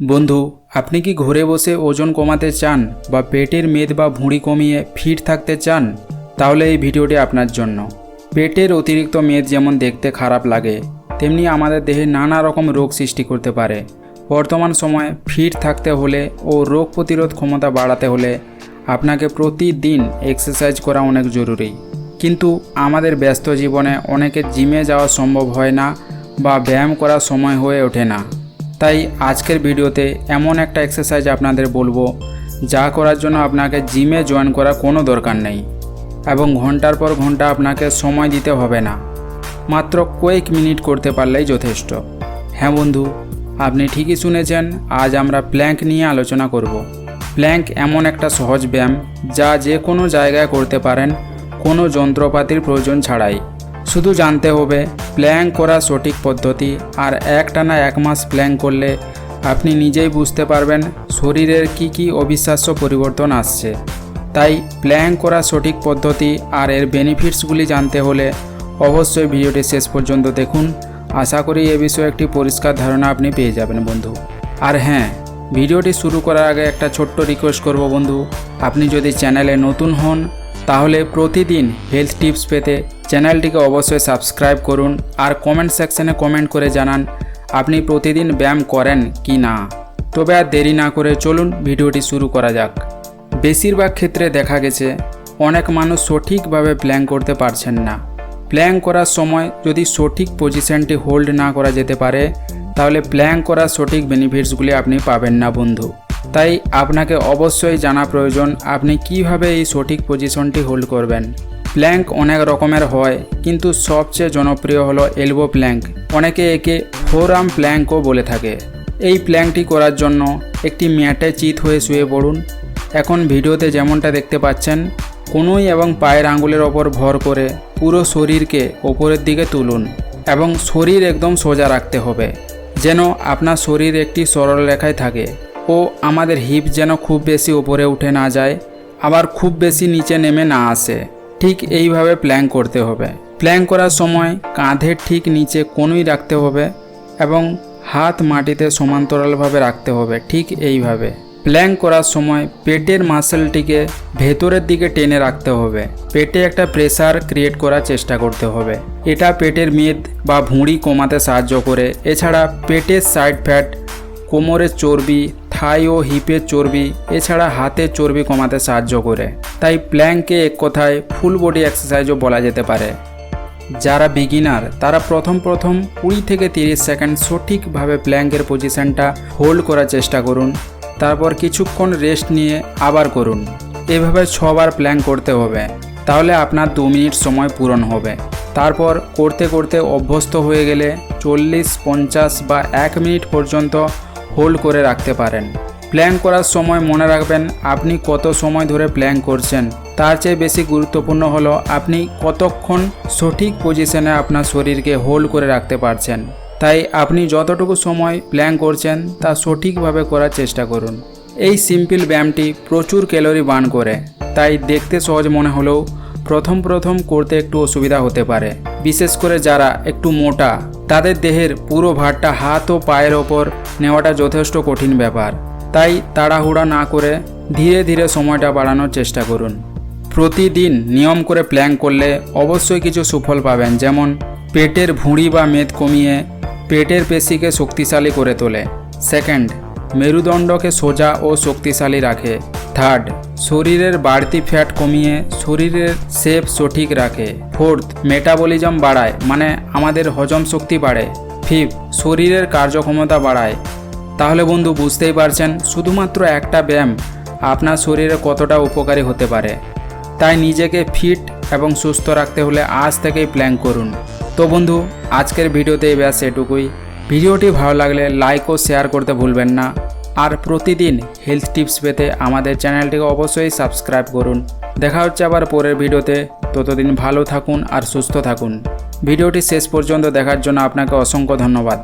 বন্ধু, আপনি কি ঘরে বসে ওজন কমাতে চান বা পেটের মেদ বা ভুঁড়ি কমিয়ে ফিট থাকতে চান? তাহলে এই ভিডিওটি আপনার জন্য। পেটের অতিরিক্ত মেদ যেমন দেখতে খারাপ লাগে, তেমনি আমাদের দেহে নানা রকম রোগ সৃষ্টি করতে পারে। বর্তমান সময়ে ফিট থাকতে হলে ও রোগ প্রতিরোধ ক্ষমতা বাড়াতে হলে আপনাকে প্রতিদিন এক্সারসাইজ করা অনেক জরুরি। কিন্তু আমাদের ব্যস্ত জীবনে অনেকের জিমে যাওয়া সম্ভব হয় না বা ব্যায়াম করার সময় হয়ে ওঠে না। তাই আজকের ভিডিওতে এমন একটা এক্সারসাইজ আপনাদের বলব, যা করার জন্য আপনাকে জিমে জয়েন করার কোনো দরকার নেই এবং ঘণ্টার পর ঘণ্টা আপনাকে সময় দিতে হবে না। মাত্র কয়েক মিনিট করতে পারলেই যথেষ্ট। হ্যাঁ বন্ধু, আপনি ঠিকই শুনেছেন, আজ আমরা প্ল্যাঙ্ক নিয়ে আলোচনা করব। প্ল্যাঙ্ক এমন একটা সহজ ব্যায়াম, যা যে কোনো জায়গায় করতে পারেন, কোনো যন্ত্রপাতির প্রয়োজন ছাড়াই। শুধু জানতে হবে প্ল্যাং করা সঠিক পদ্ধতি আর একটানা এক মাস প্ল্যাঙ্ক করলে আপনি নিজেই বুঝতে পারবেন শরীরের কি কি অবিশ্বাস্য পরিবর্তন আসছে। তাই প্ল্যাং করা সঠিক পদ্ধতি আর এর বেনিফিটসগুলি জানতে হলে অবশ্যই ভিডিওটি শেষ পর্যন্ত দেখুন। আশা করি এ বিষয়ে একটি পরিষ্কার ধারণা আপনি পেয়ে যাবেন বন্ধু। আর হ্যাঁ ভিডিওটি শুরু করার আগে একটা ছোট্ট রিকোয়েস্ট করব বন্ধু। আপনি যদি চ্যানেলে নতুন হন তাহলে প্রতিদিন হেলথ টিপস পেতে চ্যানেলটিকে অবশ্যই সাবস্ক্রাইব করুন আর কমেন্ট সেকশনে কমেন্ট করে জানান, আপনি প্রতিদিন ব্যায়াম করেন কি না। তবে আর দেরি না করে চলুন ভিডিওটি শুরু করা যাক। বেশিরভাগ ক্ষেত্রে দেখা গেছে, অনেক মানুষ সঠিকভাবে প্ল্যান করতে পারছেন না। প্ল্যান করার সময় যদি সঠিক পজিশনটি হোল্ড না করা যেতে পারে, তাহলে প্ল্যাং করার সঠিক বেনিফিটসগুলি আপনি পাবেন না, বন্ধু। তাই আপনাকে অবশ্যই জানা প্রয়োজন আপনি কীভাবে এই সঠিক পজিশনটি হোল্ড করবেন। প্ল্যাঙ্ক অনেক রকমের হয়, কিন্তু সবচেয়ে জনপ্রিয় হলো এলবো প্ল্যাঙ্ক অনেকে একে ফোর আর্ম প্ল্যাঙ্কও বলে থাকে। এই প্ল্যাঙ্কটি করার জন্য একটি ম্যাটে চিত হয়ে শুয়ে পড়ুন। এখন ভিডিওতে যেমনটা দেখতে পাচ্ছেন, কনুই এবং পায়ের আঙ্গুলের ওপর ভর করে পুরো শরীরকে ওপরের দিকে তুলুন এবং শরীর একদম সোজা রাখতে হবে, যেন আপনার শরীর একটি সরল রেখায় থাকে। ও আমাদের হিপ যেন খুব বেশি ওপরে উঠে না যায়, আবার খুব বেশি নিচে নেমে না আসে। ঠিক এইভাবে প্ল্যান করতে হবে। প্ল্যান করার সময় কাঁধের ঠিক নিচে কনুই রাখতে হবে এবং হাত মাটিতে সমান্তরালভাবে রাখতে হবে, ঠিক এইভাবে। প্ল্যান করার সময় পেটের মাসেলটিকে ভেতরের দিকে টেনে রাখতে হবে। পেটে একটা প্রেসার ক্রিয়েট করার চেষ্টা করতে হবে। এটা পেটের মেদ বা ভুঁড়ি কমাতে সাহায্য করে। এছাড়া পেটের সাইড ফ্যাট, কোমরের চর্বি থাই ও হিপের চর্বি, এছাড়া হাতের চর্বি কমাতে সাহায্য করে। তাই প্ল্যাঙ্ককে এক কথায় ফুল বডি এক্সারসাইজও বলা যেতে পারে। যারা বিগিনার, তারা প্রথম প্রথম কুড়ি থেকে তিরিশ সেকেন্ড সঠিকভাবে প্ল্যাঙ্কের পজিশনটা হোল্ড করার চেষ্টা করুন। তারপর কিছুক্ষণ রেস্ট নিয়ে আবার করুন। এভাবে ছবার প্ল্যান করতে হবে। তাহলে আপনার দু মিনিট সময় পূরণ হবে। তারপর করতে করতে অভ্যস্ত হয়ে গেলে চল্লিশ, পঞ্চাশ বা এক মিনিট পর্যন্ত হোল্ড করে রাখতে পারেন। প্ল্যান করার সময় মনে রাখবেন আপনি কত সময় ধরে প্ল্যান করছেন। তার চেয়ে বেশি গুরুত্বপূর্ণ হলো আপনি কতক্ষণ সঠিক পজিশনে আপনার শরীরকে হোল্ড করে রাখতে পারছেন। তাই আপনি যতটুকু সময় প্ল্যান করছেন তা সঠিকভাবে করার চেষ্টা করুন। এই সিম্পল ব্যায়ামটি প্রচুর ক্যালোরি বার্ন করে, তাই দেখতে সহজ মনে হলেও প্রথম প্রথম করতে একটু অসুবিধা হতে পারে। বিশেষ করে যারা একটু মোটা তাদের দেহের পুরো ভারটা হাত ও পায়ের ওপর নেওয়াটা যথেষ্ট কঠিন ব্যাপার। তাই তাড়াহুড়া না করে ধীরে ধীরে সময়টা বাড়ানোর চেষ্টা করুন। প্রতিদিন নিয়ম করে প্ল্যান করলে অবশ্যই কিছু সুফল পাবেন, যেমন পেটের ভুঁড়ি বা মেদ কমিয়ে পেটের পেশিকে শক্তিশালী করে তোলে। সেকেন্ড, মেরুদণ্ডকে সোজা ও শক্তিশালী রাখে। থার্ড শরীরের বাড়তি ফ্যাট কমিয়ে শরীরের শেপ সঠিক রাখে। ফোর্থ মেটাবলিজম বাড়ায় মানে আমাদের হজম শক্তি বাড়ে। ফিফথ শরীরের কার্যক্ষমতা বাড়ায়। তাহলে বন্ধু, বুঝতেই পারছেন, শুধুমাত্র একটা ব্যায়াম আপনার শরীরে কতটা উপকারী হতে পারে। তাই নিজেকে ফিট এবং সুস্থ রাখতে হলে আজ থেকেই প্ল্যান করুন। তো বন্ধু, আজকের ভিডিওতে ব্যাস এটুকুই। ভিডিওটি ভালো লাগলে লাইক ও শেয়ার করতে ভুলবেন না। আর প্রতিদিন হেলথ টিপস পেতে আমাদের চ্যানেলটিকে অবশ্যই সাবস্ক্রাইব করুন। দেখা হচ্ছে আবার পরের ভিডিওতে। ততদিন ভালো থাকুন আর সুস্থ থাকুন। ভিডিওটি শেষ পর্যন্ত দেখার জন্য আপনাকে অসংখ্য ধন্যবাদ।